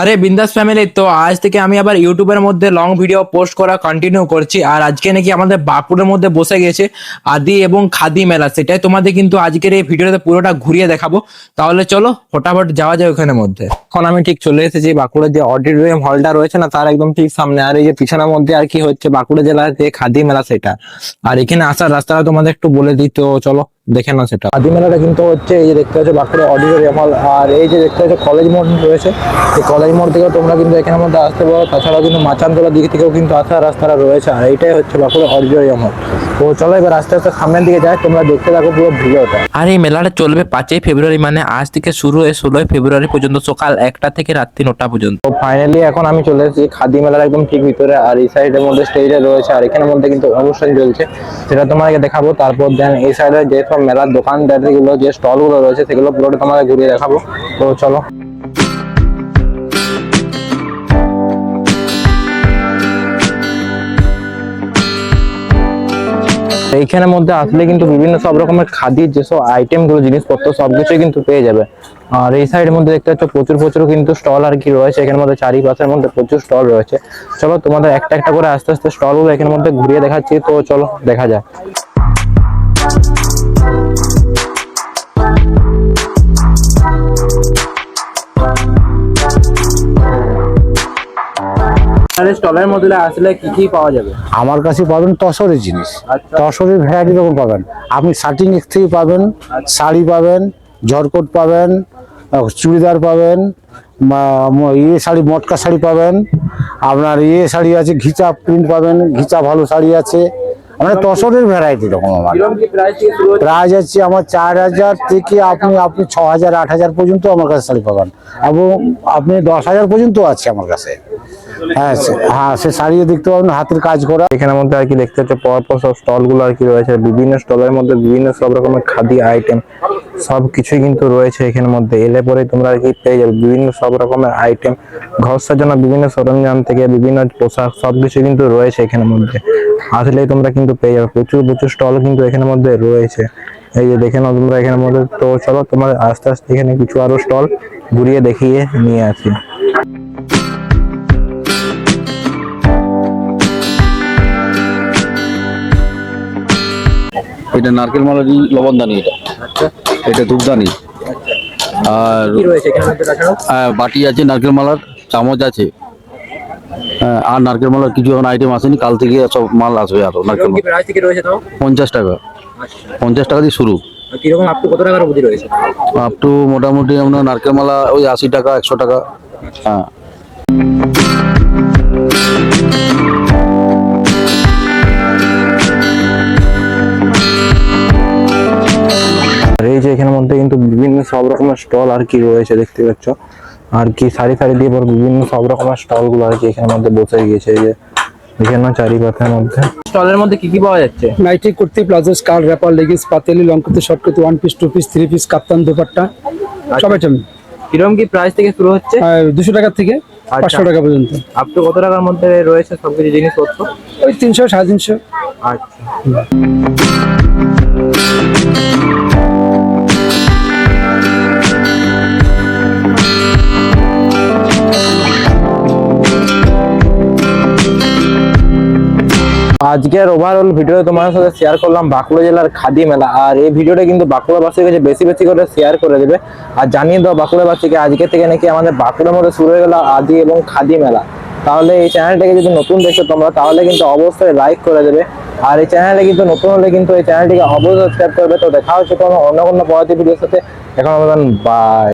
আরে বিন্দাস ফ্যামিলি তো আজ থেকে আমি আবার ইউটিউবের মধ্যে লং ভিডিও পোস্ট করা কন্টিনিউ করছি। আর আজকে নাকি আমাদের বাঁকুড়ের মধ্যে বসে গেছে আদি এবং খাদি মেলা, সেটাই তোমাদের কিন্তু আজকের এই ভিডিওতে পুরোটা ঘুরিয়ে দেখাবো। তাহলে চলো, ফটাফট যাওয়া যায় ওখানের মধ্যে। এখন আমি ঠিক চলে এসেছি, বাঁকুড়ার যে অডিটোরিয়াম হলটা রয়েছে না, তার একদম ঠিক সামনে। আর এই যে পিছনের মধ্যে আর কি হচ্ছে, বাঁকুড়া জেলার যে খাদি মেলা, সেটা। আর এখানে আসার রাস্তাটা তোমাদের একটু বলে দিই, তো চলো। দেখে না সেটা। খাদি মেলাটা কিন্তু হচ্ছে এই যে দেখতে পাচ্ছ বাঁকুড়া অডিটোরিয়াম হল। আর এই যে দেখতে পাচ্ছ কলেজ মোড় রয়েছে। এই কলেজ মোড় থেকেও তোমরা কিন্তু এখানের মধ্যে আসতে পারো। তাছাড়াও কিন্তু মাচানতলার দিক থেকেও কিন্তু আসার রাস্তাটা রয়েছে। আর এইটাই হচ্ছে বাঁকুড়া অডিটোরিয়াম হল। তো চলো এবার আস্তে আস্তে সামনের দিকে যাই তোমরা দেখতে থাকো পুরো ভিডিওটা। আর এই মেলাটা চলবে পাঁচই ফেব্রুয়ারি মানে আজ থেকে শুরু হয়ে ষোলোই ফেব্রুয়ারি পর্যন্ত সকাল একটা থেকে রাত্রি নটা পর্যন্ত। তো ফাইনালি এখন আমি চলে এসেছি খাদি মেলার একদম ঠিক ভিতরে আর এই সাইডের মধ্যে স্টেজে রয়েছে আর এখানের মধ্যে কিন্তু অনুষ্ঠান চলছে। সেটা তোমাকে দেখাবো তারপর দেন এই সাইডে যে সব মেলার দোকানদারিগুলো যে স্টলগুলো রয়েছে, সেগুলো পুরোটা তোমাকে ঘুরিয়ে দেখাবো। তো চলো। এইখানের মধ্যে আসলে কিন্তু বিভিন্ন সব রকমের খাদির যেসব আইটেমগুলো, জিনিসপত্র সবকিছুই কিন্তু পেয়ে যাবে। আর এই সাইডের মধ্যে দেখতে পাচ্ছ, প্রচুর প্রচুর কিন্তু স্টল আর কি রয়েছে। এখানের মধ্যে চারিপাশের মধ্যে প্রচুর স্টল রয়েছে। চলো, তোমাদের একটা একটা করে আস্তে আস্তে স্টলগুলো এখানের মধ্যে ঘুরিয়ে দেখাচ্ছি। তো চলো, দেখা যায় স্টলের মধ্যে আসলে কি কি পাওয়া যাবে? আমার কাছে পাবেন তসরের জিনিস। আচ্ছা। তসরের ভ্যারাইটি রকম পাবেন। আপনি শার্টিং এক থেকে পাবেন শাড়ি পাবেন ঝরকট পাবেন চুড়িদার পাবেন ইয়ে শাড়ি মটকা শাড়ি পাবেন। আপনার ইয়ে শাড়ি আছে ঘিচা প্রিন্ট পাবেন ঘিচা ভালো শাড়ি আছে। মানে তসরের ভ্যারাইটি রকম আমার প্রাইস হচ্ছে আছে আমার চার হাজার থেকে আপনি আপনি ছ হাজার আট হাজার পর্যন্ত আমার কাছে শাড়ি পাবেন। এবং আপনি দশ হাজার পর্যন্ত আছে আমার কাছে। হ্যাঁ হ্যাঁ সে শাড়িও দেখতে পাবেন হাতের কাজ করা। এখানের মধ্যে আর কি দেখতে হচ্ছে পরপর সব স্টলগুলো আর কি রয়েছে। বিভিন্ন স্টলের মধ্যে বিভিন্ন সব রকমের খাদি আইটেম সব কিছুই কিন্তু রয়েছে এখানের মধ্যে। এলে পরে তোমরা আর কি পেয়ে যাবে। বিভিন্ন সব রকমের আইটেম ঘর সাজানো বিভিন্ন সরঞ্জাম থেকে বিভিন্ন পোশাক সবকিছু কিন্তু রয়েছে এখানের মধ্যে। আসলেই তোমরা কিন্তু পেয়ে যাবে। প্রচুর প্রচুর স্টল কিন্তু এখানের মধ্যে রয়েছে। এই যে দেখে নাও তোমরা এখানের মধ্যে। তো চলো তোমার আস্তে আস্তে এখানে কিছু আরও স্টল ঘুরিয়ে দেখিয়ে নিয়ে আসি। এটা নারকেল মালারি লবণদানি এটা। এটা ধূপদানি আর আহ, বাটি আছে নারকেল মালার চামচ আছে। হ্যাঁ, আর নারকেল মালার কিছু এখন আইটেম আসেনি কাল থেকে সব মাল আসবে আরও নারকেল পঞ্চাশ টাকা। আচ্ছা। পঞ্চাশ টাকা দিয়ে শুরু। কীরকম আপনি কত টাকার অবধি রয়েছে? আপ টু মোটামুটি আপনার নারকেল মালা ওই আশি টাকা একশো টাকা। হ্যাঁ। সব রকমের স্টল আর কি রয়েছে দেখতে পাচ্ছ। আর কি সারি সারি দিয়ে পর বিভিন্ন সব রকমের স্টলগুলো আর কি এখানের মধ্যে বসে গিয়েছে যে এখানে চারিপাশের মধ্যে। স্টলের মধ্যে কি কি পাওয়া যাচ্ছে? Nightie kurti palazzo skirt wrapper leggings পাতেলি long kurti short kurti one piece two piece three piece kaftan dupatta সব আইটেম কীরকম কি প্রাইস থেকে শুরু হচ্ছে? দুশো টাকা থেকে আচ্ছা। পাঁচশো টাকা পর্যন্ত। আপ টু কত টাকার মধ্যে রয়েছে সবকিছু জিনিসপত্র? ওই তিনশো সাড়ে তিনশো। আচ্ছা। আজকের ওভারঅল ভিডিও তোমার সাথে শেয়ার করলাম বাঁকুড়া জেলার খাদি মেলা। আর এই ভিডিওটা কিন্তু বাঁকুড়াবাসীর কাছে বেশি বেশি করে শেয়ার করে দেবে, আর জানিয়ে দাও বাঁকুড়াবাসীকে আজকে থেকে নাকি আমাদের বাঁকুড়ার মধ্যে শুরু হয়ে গেল আদি এবং খাদি মেলা। তাহলে এই চ্যানেলটাকে যদি নতুন দেখছ তোমরা, তাহলে কিন্তু অবশ্যই লাইক করে দেবে। আর এই চ্যানেলে কিন্তু নতুন হলে কিন্তু এই চ্যানেলটিকে অবশ্যই সাবস্ক্রাইব করবে। তো দেখা হচ্ছে কোনো অন্য কোনো পরবর্তী ভিডিওর সাথে। এখন বাই